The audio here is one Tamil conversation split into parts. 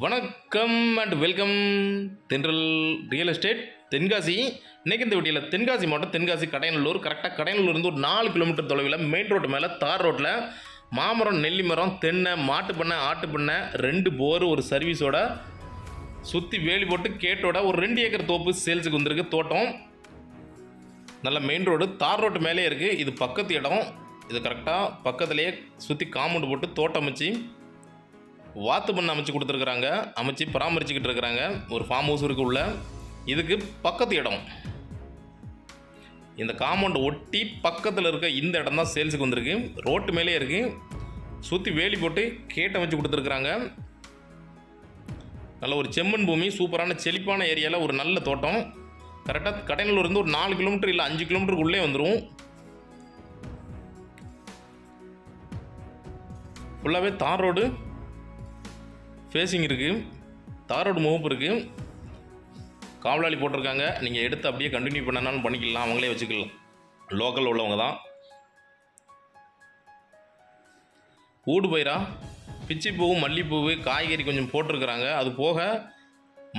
வணக்கம் and welcome Thendral real estate Tenkasi. இன்றைக்கி இந்த வீட்டில் தென்காசி மாவட்டம் தென்காசி கடையநல்லூர். கரெக்டாக கடையநல்லூர்லேருந்து ஒரு நாலு கிலோமீட்டர் தொலைவில் மெயின் ரோடு மேலே தார் ரோட்டில் மாமரம் நெல்லி மரம் தென்னை மாட்டு பண்ணை ஆட்டு பண்ணை ரெண்டு போர் ஒரு சர்வீஸோட சுற்றி வேலி போட்டு கேட்டோட ஒரு ரெண்டு ஏக்கர் தோப்பு சேல்ஸுக்கு வந்திருக்கு தோட்டம். நல்ல மெயின் ரோடு தார் ரோட்டு மேலே இருக்குது இது பக்கத்து இடம். இது கரெக்டாக பக்கத்துலேயே சுற்றி காம்பவுண்ட் போட்டு தோட்டம் வச்சு வாத்து மண் அமைச்சு கொடுத்துருக்குறாங்க. அமைச்சு பராமரிச்சுக்கிட்டு இருக்கிறாங்க. ஒரு ஃபார்ம் ஹவுஸ் இருக்கு உள்ள இதுக்கு பக்கத்து இடம். இந்த காம்பவுண்டை ஒட்டி பக்கத்தில் இருக்க இந்த இடம் தான் சேல்ஸுக்கு வந்திருக்கு. ரோட்டு மேலே இருக்குது சுற்றி வேலி போட்டு கேட்ட அமைச்சு கொடுத்துருக்குறாங்க. நல்ல ஒரு செம்மண் பூமி சூப்பரான செழிப்பான ஏரியாவில் ஒரு நல்ல தோட்டம். கரெக்டாக கடைநல்லூர் இருந்து ஒரு நாலு கிலோமீட்டர் இல்லை அஞ்சு கிலோமீட்டருக்கு உள்ளே வந்துடும் ஃபுல்லாகவே தார் ரோடு ஃபேஸிங் இருக்குது தாரோடு ரோடு முகப்பு இருக்குது காவலாளி போட்டிருக்காங்க. நீங்கள் எடுத்து அப்படியே கண்டினியூ பண்ணனாலும் பண்ணிக்கலாம். அவங்களே வச்சுக்கலாம். லோக்கல் உள்ளவங்க தான். ஊடு பயிரா? பிச்சிப்பூவு மல்லிப்பூவு காய்கறி கொஞ்சம் போட்டிருக்கிறாங்க. அது போக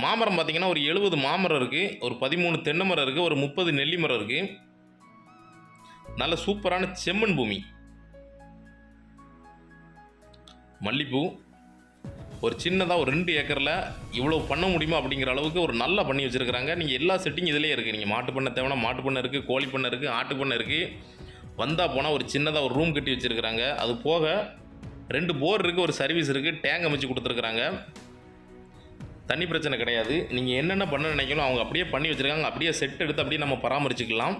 மாமரம் பார்த்திங்கன்னா ஒரு எழுபது மாமரம் இருக்குது ஒரு பதிமூணு தென்னை மரம் இருக்குது ஒரு முப்பது நெல்லி மரம் இருக்குது நல்ல சூப்பரான செம்மண் பூமி. மல்லிப்பூ. ஒரு சின்னதாக ஒரு ரெண்டு ஏக்கரில் இவ்வளோ பண்ண முடியுமா அப்படிங்கிற அளவுக்கு ஒரு நல்லா பண்ணி வச்சுருக்கிறாங்க. நீங்கள் எல்லா செட்டிங் இதிலே இருக்குது நீங்கள் மாட்டு பண்ணை தேவைன்னா மாட்டு பண்ணை இருக்குது கோழி பண்ணை இருக்குது ஆட்டு பண்ணை இருக்குது வந்தால் போனால் ஒரு சின்னதாக ஒரு ரூம் கட்டி வச்சுருக்கிறாங்க. அது போக ரெண்டு போர் இருக்குது ஒரு சர்வீஸ் இருக்குது டேங்க் அமைச்சு கொடுத்துருக்குறாங்க. தண்ணி பிரச்சனை கிடையாது. நீங்கள் என்னென்ன பண்ண நினைக்கணும் அவங்க அப்படியே பண்ணி வச்சுருக்காங்க. அப்படியே செட் எடுத்து அப்படியே நம்ம பராமரிச்சுக்கலாம்.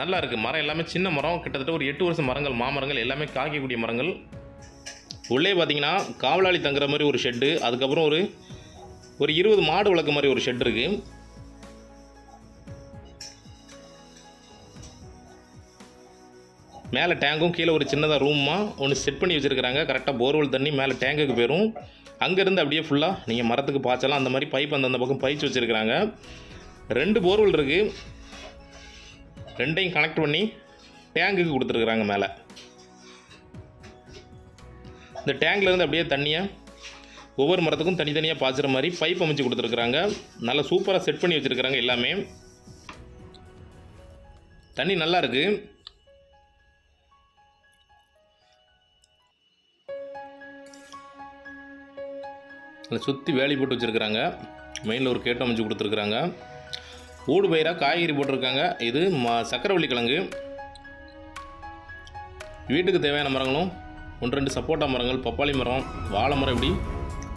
நல்லா இருக்குது மரம் எல்லாமே சின்ன மரம். கிட்டத்தட்ட ஒரு எட்டு வருஷம் மரங்கள் மாமரங்கள் எல்லாமே காய்க்கக்கூடிய மரங்கள். உள்ளே பார்த்தீங்கன்னா காவலாளி தங்குற மாதிரி ஒரு ஷெட்டு அதுக்கப்புறம் ஒரு ஒரு இருபது மாடு வளர்க்க மாதிரி ஒரு ஷெட் இருக்குது மேலே டேங்கும் கீழே ஒரு சின்னதாக ரூமாக ஒன்று செட் பண்ணி வச்சுருக்கிறாங்க. கரெக்டாக போர்வெல் தண்ணி மேலே டேங்குக்கு போயிடும் அங்கேருந்து அப்படியே ஃபுல்லாக நீங்கள் மரத்துக்கு பாய்ச்சலாம். அந்த மாதிரி பைப் அந்தந்த பக்கம் பயிச்சு வச்சுருக்கிறாங்க. ரெண்டு போர்வெல் இருக்குது ரெண்டையும் கனெக்ட் பண்ணி டேங்குக்கு கொடுத்துருக்குறாங்க மேலே. இந்த டேங்க்லேருந்து அப்படியே தண்ணியை ஒவ்வொரு மரத்துக்கும் தனித்தனியாக பாய்ச்சுற மாதிரி பைப் அமைச்சு கொடுத்துருக்குறாங்க. நல்லா சூப்பராக செட் பண்ணி வச்சுருக்குறாங்க எல்லாமே. தண்ணி நல்லா இருக்கு. சுற்றி வேலி போட்டு வச்சுருக்குறாங்க. மெயினில் ஒரு கேட்டு அமைச்சு கொடுத்துருக்குறாங்க. ஊடு பயிராக காய்கறி போட்டிருக்காங்க. இது ம சக்கரவள்ளி கிழங்கு. வீட்டுக்கு தேவையான மரங்களும் ஒன்று ரெண்டு சப்போட்டா மரங்கள் பப்பாளி மரம் வாழை மரம் இப்படி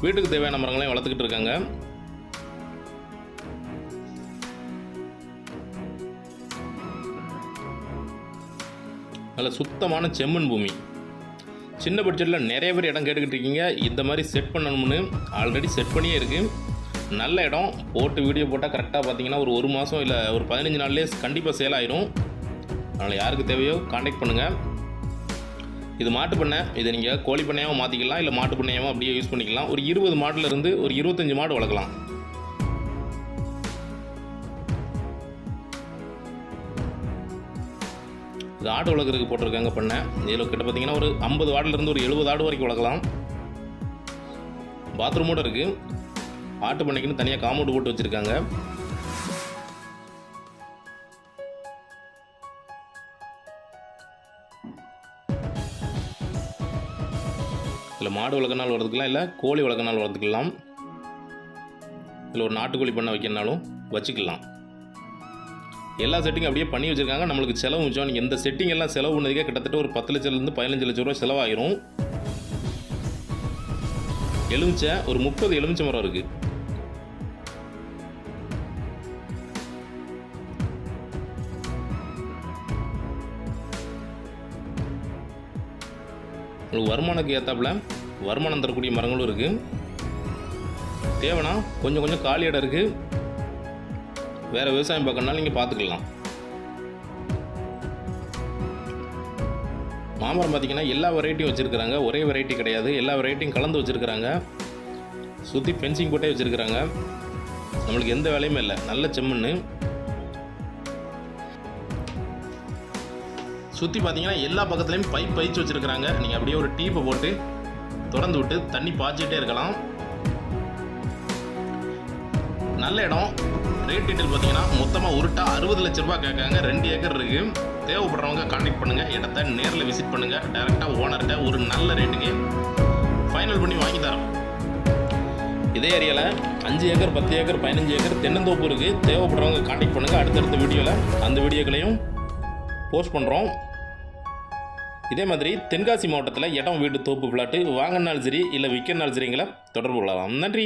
வீட்டுக்கு தேவையான மரங்களையும் வளர்த்துக்கிட்டு இருக்காங்க. நல்ல சுத்தமான செம்மண் பூமி. சின்ன பட்ஜெட்டில் நிறைய பேர் இடம் கேட்டுக்கிட்டு இருக்கீங்க. இந்த மாதிரி செட் பண்ணணும்னு ஆல்ரெடி செட் பண்ணியே இருக்குது நல்ல இடம். போட்டு வீடியோ போட்டால் கரெக்டாக பார்த்தீங்கன்னா ஒரு ஒரு மாதம் இல்லை ஒரு பதினஞ்சு நாள்லேயே கண்டிப்பாக சேல் ஆயிரும். அதனால் யாருக்கு தேவையோ காண்டாக்ட் பண்ணுங்கள் இது மாட்டு பண்ணை. இதை நீங்கள் கோழி பண்ணையாகவும் மாற்றிக்கலாம் இல்லை மாட்டு பண்ணையாகவும் அப்படியே யூஸ் பண்ணிக்கலாம். ஒரு இருபது மாடுலேருந்து ஒரு இருபத்தஞ்சு மாடு வளர்க்கலாம். இது ஆடு வளர்க்குறதுக்கு போட்டிருக்காங்க பண்ணை. இதில் கிட்ட பார்த்தீங்கன்னா ஒரு ஐம்பது ஆடுலேருந்து ஒரு எழுபது ஆடு வரைக்கும் வளர்க்கலாம். பாத்ரூமோட இருக்குது ஆட்டு பண்ணைக்குன்னு தனியாக காம்பவுண்ட் போட்டு வச்சுருக்காங்க. இல்லை மாடு வளர்க்கனால் வளர்த்துக்கலாம் இல்லை கோழி வளர்க்கனால் வளர்த்துக்கலாம் இல்லை ஒரு நாட்டுக்கோழி பண்ண வைக்கணுனாலும் வச்சுக்கலாம். எல்லா செட்டிங் அப்படியே பண்ணி வச்சுருக்காங்க. நம்மளுக்கு செலவு மிச்சம். நீங்கள் இந்த செட்டிங் எல்லாம் செலவு பண்ணதுக்கே கிட்டத்தட்ட ஒரு பத்து லட்சத்துலேருந்து பதினஞ்சு லட்ச ரூபா செலவாயிரும். எலுமிச்சை ஒரு முப்பது எலுமிச்சை மரம் இருக்குது உங்களுக்கு வருமானத்துக்கு ஏற்றாப்புல வருமானம் தரக்கூடிய மரங்களும் இருக்குது தேவைன்னா கொஞ்சம் கொஞ்சம் காலி இடம் இருக்குது வேறு விவசாயம் பார்க்கணுனாலும் நீங்கள் பார்த்துக்கலாம். மாமரம் பார்த்தீங்கன்னா எல்லா வெரைட்டியும் வச்சுருக்குறாங்க. ஒரே வெரைட்டி கிடையாது. எல்லா வெரைட்டியும் கலந்து வச்சுருக்குறாங்க. சுற்றி ஃபென்சிங் போட்டே வச்சுருக்குறாங்க. நம்மளுக்கு எந்த வேலையுமே இல்லை. நல்ல செம்மண்ணு. சுற்றி பார்த்தீங்கன்னா எல்லா பக்கத்துலேயும் பைப் பயிச்சு வச்சுருக்குறாங்க. நீங்கள் அப்படியே ஒரு டீப்பை போட்டு திறந்து விட்டு தண்ணி பாய்ச்சிட்டே இருக்கலாம். நல்ல இடம். ரேட் டீட்டெயில் பார்த்தீங்கன்னா மொத்தமாக உருட்டா அறுபது லட்ச ரூபாய் கேட்காங்க ரெண்டு ஏக்கர் இருக்குது தேவைப்படுறவங்க கான்டாக்ட் பண்ணுங்க. இடத்த நேரில் விசிட் பண்ணுங்கள் டைரெக்டாக ஓனர்கிட்ட ஒரு நல்ல ரேட்டுக்கு ஃபைனல் பண்ணி வாங்கி தரோம் இதே ஏரியாவில் அஞ்சு ஏக்கர் பத்து ஏக்கர் பதினஞ்சு ஏக்கர் தென்னந்தோப்பு இருக்குது தேவைப்படுறவங்க கான்டாக்ட் பண்ணுங்கள் அடுத்தடுத்த வீடியோவில் அந்த வீடியோக்களையும் போஸ்ட் பண்ணுறோம் இதே மாதிரி தென்காசி மாவட்டத்தில் இடம் வீடு தோப்பு பிளாட்டு வாங்கினாலும் சரி இல்லை விற்கனாலும் சரிங்களா தொடர்பு கொள்ளலாம். நன்றி!